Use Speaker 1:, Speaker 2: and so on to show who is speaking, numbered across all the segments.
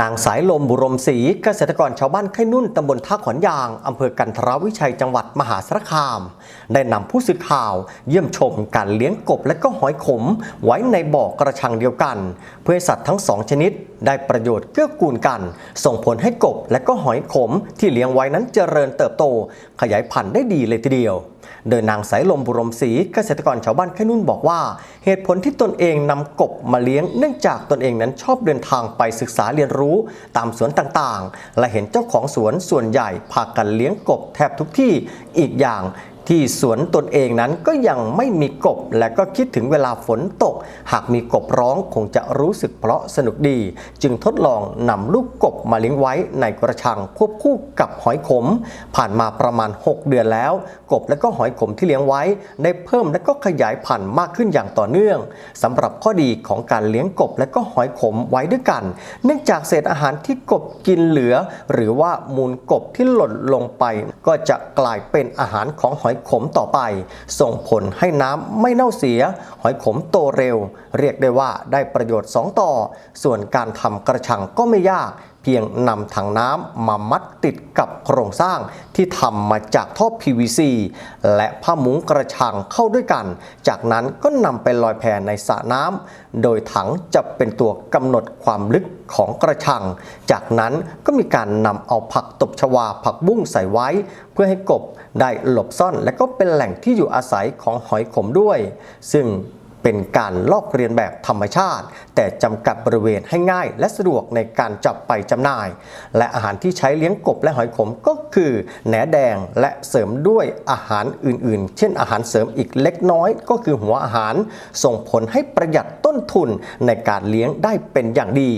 Speaker 1: นางสายลมบุรมศรีเกษตรกรชาวบ้านไข่นุ่นตำบลท่าขอนยางอำเภอกันทรวิชัยจังหวัดมหาสารคาม ได้นำผู้สื่อข่าว เยี่ยมชมการเลี้ยงกบและก็หอยขม ไว้ในบ่อกระชังเดียวกัน เพื่อใหสัตว์ทั้งสองชนิด ได้ประโยชน์เกื้อกูลกัน ส่งผลให้กบและก็หอยขมที่เลี้ยงไว้นั้นเจริญเติบโต ขยายพันธุ์ได้ดีเลยทีเดียว โดยนางสายลมบุรมศรีเกษตรกรชาวบ้านแค่นุ่นบอกว่า เหตุผลที่ตนเองนำกบมาเลี้ยงเนื่องจากตนเองนั้นชอบเดินทางไปศึกษาเรียนรู้ตามสวนต่างๆ และเห็นเจ้าของสวนส่วนใหญ่พากันเลี้ยงกบแทบทุกที่อีกอย่าง ที่สวนตนเองนั้นก็ยังไม่มีกบ และก็คิดถึงเวลาฝนตก หากมีกบร้องคงจะรู้สึกเพราะสนุกดี จึงทดลองนำลูกกบมาเลี้ยงไว้ในกระชังควบคู่กับหอยขม ผ่านมาประมาณ 6 เดือนแล้ว กบและก็หอยขมที่เลี้ยงไว้ ได้เพิ่มและก็ขยายพันธุ์มากขึ้นอย่างต่อเนื่องสำหรับข้อดีของการเลี้ยงกบและก็หอยขมไว้ด้วยกัน เนื่องจากเศษอาหารที่กบกินเหลือ หรือว่ามูลกบที่หล่นลงไป ก็จะกลายเป็นอาหารของหอยขมต่อไป ส่งผลให้น้ำไม่เน่าเสีย หอยขมโตเร็ว เรียกได้ว่าได้ประโยชน์ 2 ต่อ ส่วนการทำกระชังก็ไม่ยาก เพียงนำถังน้ำมามัดติดกับโครงสร้างที่ทำมาจากท่อ PVC และผ้ามุ้งกระชังเข้าด้วยกัน จากนั้นก็นำไปลอยแพในสระน้ำโดยถังจะเป็นตัวกำหนดความลึกของกระชัง จากนั้นก็มีการนำเอาผักตบชวาผักบุ้งใส่ไว้ เพื่อให้กบได้หลบซ่อน และก็เป็นแหล่งที่อยู่อาศัยของหอยขมด้วย ซึ่ง เป็นการลอกเรียนแบบธรรมชาติ แต่จำกัดบริเวณให้ง่าย และสะดวกในการจับไปจำหน่าย และอาหารที่ใช้เลี้ยงกบและหอยขมก็คือแหนแดงและเสริมด้วยอาหารอื่นๆ เช่นอาหารเสริมอีกเล็กน้อยก็คือหัวอาหาร ส่งผลให้ประหยัดต้นทุนในการเลี้ยงได้เป็นอย่างดี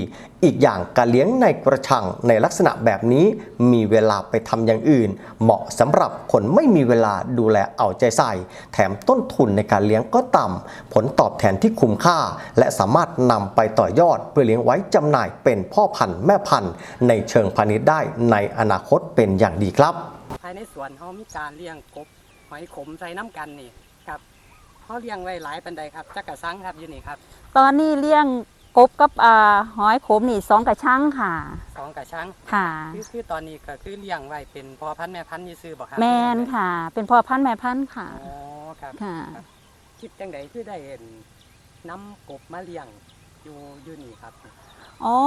Speaker 1: อีกอย่างการเลี้ยงในกระชังในลักษณะแบบนี้มีเวลาไปทำอย่างอื่น เหมาะสำหรับคนไม่มีเวลาดูแลเอาใจใส่ แถมต้นทุนในการเลี้ยงก็ต่ำผลตอบแทนที่คุ้มค่า และสามารถนำไปต่อยอดเพื่อเลี้ยงไว้จำหน่ายเป็นพ่อพันธุ์แม่พันธุ์ ในเชิงพาณิชย์ได้ในอนาคตเป็นอย่างดีครับ
Speaker 2: ภายในสวนเขามีการเลี้ยงกบหอยขมใส่น้ำกันนี่ครับเขาเลี้ยงไว้หลายปันใดครับจักกะซังครับอยู่นี่ครับ
Speaker 3: ตอนนี้เลี้ยงกบกับอ่าหอยขมนี่สองกระชังค่ะ
Speaker 2: สองกะชัง
Speaker 3: ค่ะ
Speaker 2: คือคือตอนนี้ก็คือเลี้ยงไว้เป็นพ่อพันธุ์แม่พันธุ์ยี่ซื้อบ่ครับ
Speaker 3: แมนค่ะ เป็นพ่อพันธุ์แม่พันธุ์ค่ะ
Speaker 2: อ๋อครับ
Speaker 3: ค่ะ
Speaker 2: ครับ คิดจังไดคือได้เห็นน้ำกบมาเลี้ยงอยู่อยู่นี่ครับ
Speaker 3: อ๋อ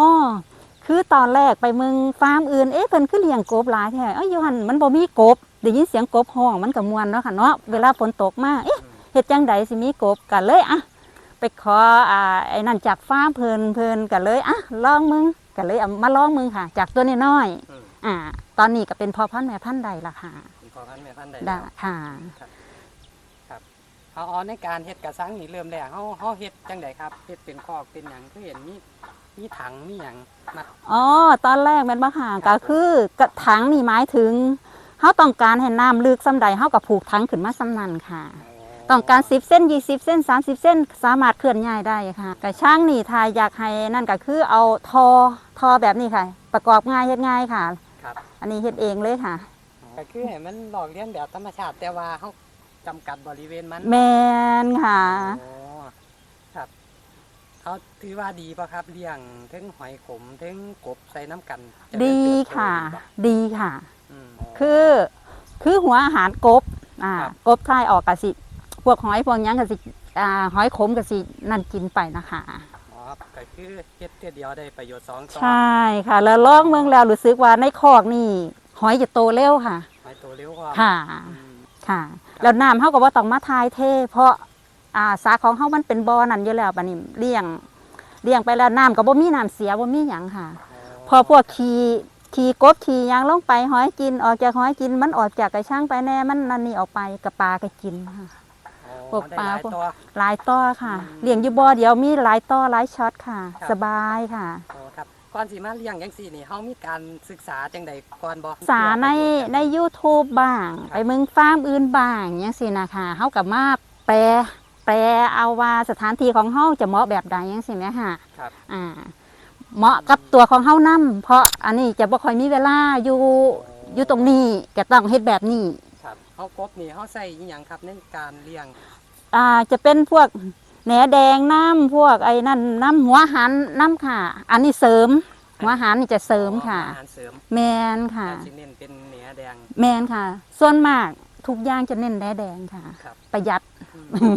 Speaker 3: คือตอนแรกไปเมืองฟาร์มอื่น เอ๊ะเพิ่นคือเลี้ยงกบหลายแท้เอ้ยอยู่หันมันบ่มีกบได้ยินเสียงกบห้องมันก็ม่วนเนาะค่ะเนาะ เวลาฝนตกมา เอ๊ะเฮ็ดจังใดสิมีกบก็เลยอะไปขออ่าไอ้นั่นจากฟาร์มเพิ่นเพิ่นก็เลยอะลองมึงก็เลยเอามาลองมึงค่ะ จากตัวน้อย
Speaker 2: อืม
Speaker 3: ๆอ่า ตอนนี้ก็เป็นพ่อพันธุ์แม่พันธุ์ใดล่ะค่ะ
Speaker 2: เป็นพ่อพันธุ์แม่พันธุ์ได้
Speaker 3: ได้
Speaker 2: แล้ว
Speaker 3: ค่ะ
Speaker 2: เอาเอาในการเฮ็ดกะซังนี่เริ่มแรกเฮาเฮาเฮ็ดจังไดครับเฮ็ดเป็นคอกเป็นหยังคือเห็นมีมีถังมีหยังมัด
Speaker 3: อ๋อ ตอนแรกแมันบ่ค่ะก็คือกระถังนี่หมายถึงเฮาต้องการให้น้ำลึกซ้ำใดเฮาก็ผูกถังขึ้นมาซ้ำนั้นค่ะ ต้องการ 10 เส้น 20 เส้น 30 เส้นสามารถเคลื่อนย้ายได้ค่ะกระช่างนี่ถ้าอยากให้นั่นก็คือเอาทอทอแบบนี้ค่ะ ประกอบง่ายเฮ็ดง่ายค่ะ
Speaker 2: ครับ
Speaker 3: อันนี้เฮ็ดเองเลยค่ะ
Speaker 2: ก็คือให้มันหลอกเลียนแบบธรรมชาติแต่ว่าเขา จำกัดบริเวณมัน
Speaker 3: แมนค่ะ
Speaker 2: อ๋อครับเขาถือว่าดีป่ะครับเลี้ยงทั้งหอยขมทั้งกบใส่น้ำกันเจริญ
Speaker 3: ดี
Speaker 2: เติบโต
Speaker 3: ค่ะ
Speaker 2: ดีบ่
Speaker 3: ดีค่ะ
Speaker 2: ม
Speaker 3: คือคือหัวอาหารกบอ่า
Speaker 2: ครับ
Speaker 3: กบคายออกกะสิ พวกหอยพวกหยังกะสิอ่าหอยขมกะสินั่นกินไปนะคะ
Speaker 2: อ๋อก็คือเฮ็ดเทื่อเดียวได้ประโยชน์สองต่อ
Speaker 3: ใช่ค่ะ แล้วลองเมืองแล้วรู้สึกว่าในคอกนี่หอยจะโตเร็วค่ะ
Speaker 2: หอยโตเร็วกว่า
Speaker 3: ค่ะ
Speaker 2: อืม
Speaker 3: ค่ะ แล้วน้ำเฮาก็บ่ต้องมาทายเท เพราะอ่าสาของเฮามันเป็นบ่อนั่นอยู่แล้วบัดนี้เลี้ยงเลี้ยงไปแล้วน้ำก็บ่มีน้ำเสียบ่มีหยังค่ะ พอพวกขี้ขี้กบขี้หยางลงไปหอยกินออกจากหอยกินมันออกจากกระช่างไปแน่มันนั่นนี่ออกไปกับปลาก็กินค่ะ
Speaker 2: อ๋อ
Speaker 3: พวก
Speaker 2: ได้
Speaker 3: ปลา
Speaker 2: หย
Speaker 3: พวก
Speaker 2: ตัว
Speaker 3: หลายต่อค่ะ
Speaker 2: อืม
Speaker 3: เลี้ยงอยู่บ่อเดียวมีหลายต่อหลายช็อตค่ะ
Speaker 2: ครับ
Speaker 3: สบายค่ะ
Speaker 2: อ๋อครับ ก่อนสิมาเลี้ยงจังซี่นี่เฮามีการศึกษาจังใดก่อนบ่
Speaker 3: สาในใน YouTube บ้าง ไปเมืองฟาร์มอื่นบ้างอย่างสินะคะเฮากับมาแปลแปลเอาว่าสถานที่ของเฮาจะเหมาะแบบใดอย่างสิแม่ค่ะ
Speaker 2: ครับ
Speaker 3: อ่าเหมาะกับตัวของเฮานํเพราะอันนี้จะบ่ค่อยมีเวลาอยู่อยู่ตรงนี้ก็ต้องเฮ็ดแบบนี้
Speaker 2: ครับเฮากบนี่เฮาใส่อีหยังครับในการเลี้ยง
Speaker 3: อ่าจะเป็นพวก แหนแดงน้ำพวกไอ้นั่นน้ำหัวหันน้ำค่ะ อันนี้เสริม หัวอาหารนี่จะเสริมค่ะ
Speaker 2: อาหารเสริม
Speaker 3: แมนค่ะ
Speaker 2: แต่ที่เน้นเป็นเนื้อแดง
Speaker 3: แมนค่ะ ส่วนมากทุกอย่างจะเน้นแดแดงค่ะ
Speaker 2: ครับ
Speaker 3: ประหยัด
Speaker 2: อืม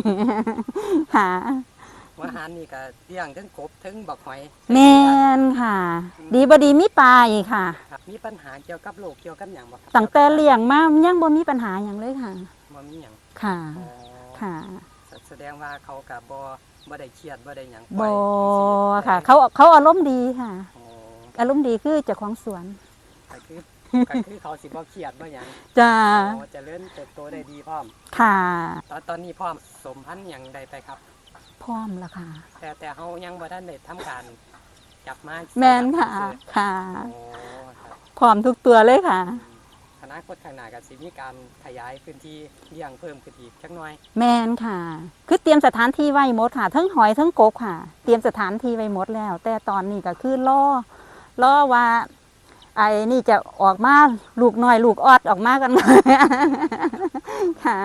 Speaker 3: ค่ะ
Speaker 2: หัวอาหารนี่ก็เลี้ยงทั้งกบทั้งบักหอย
Speaker 3: แมนค่ะ ดีบดีมีปลาอีกค่ะ
Speaker 2: ครับมีปัญหาเกี่ยวกับโรคเกี่ยวกับหยังบ่ครับ
Speaker 3: ตั้งแต่เลี้ยงมายังบ่มีปัญหาอย่างเลยค่ะ
Speaker 2: บ่มีหยัง
Speaker 3: ค่ะ
Speaker 2: อ๋อ
Speaker 3: ค่ะ
Speaker 2: แสแสดงว่าเขาก็บ่บ่ได้เครียดบ่ได้หยัง
Speaker 3: บ
Speaker 2: ปล่
Speaker 3: อ
Speaker 2: อย
Speaker 3: ค่ะ เขาเขาอารมณ์ดีค่ะ
Speaker 2: อ๋อ
Speaker 3: อารมณ์ดีคือเจ้าของสวน
Speaker 2: ก็คือก็คือเขาสิบ่เครียดบ่หยัง
Speaker 3: จ้า
Speaker 2: โอ้เจริญเติบโตได้ดีพร้อม
Speaker 3: ค่ะ
Speaker 2: ตอนตอนนี้พร้อมสมพันธุ์หยังใดไปครับ
Speaker 3: พร้อมแล้วค่ะ
Speaker 2: แต่แต่เฮายังบ่ทันได้ทำการจับมา
Speaker 3: แมนค่ะ
Speaker 2: ซื้อ
Speaker 3: ค่ะ
Speaker 2: โอ้ครับ
Speaker 3: พร้อมทุกตัวเลยค่ะ
Speaker 2: ค นาคตข้างหน้ากับสิมีการขยายพื้นที่เลี้ยงเพิ่มขึ้นอีกชักน้อย
Speaker 3: แมนค่ะ คือเตรียมสถานที่ไว้หมดค่ะ ทั้งหอยทั้งกบค่ะ เตรียมสถานที่ไว้หมดแล้ว แต่ตอนนี้ก็คือล่อล่อว่าไอ้นี่จะออกมาลูกน้อยลูกออดออกมากันค่ะ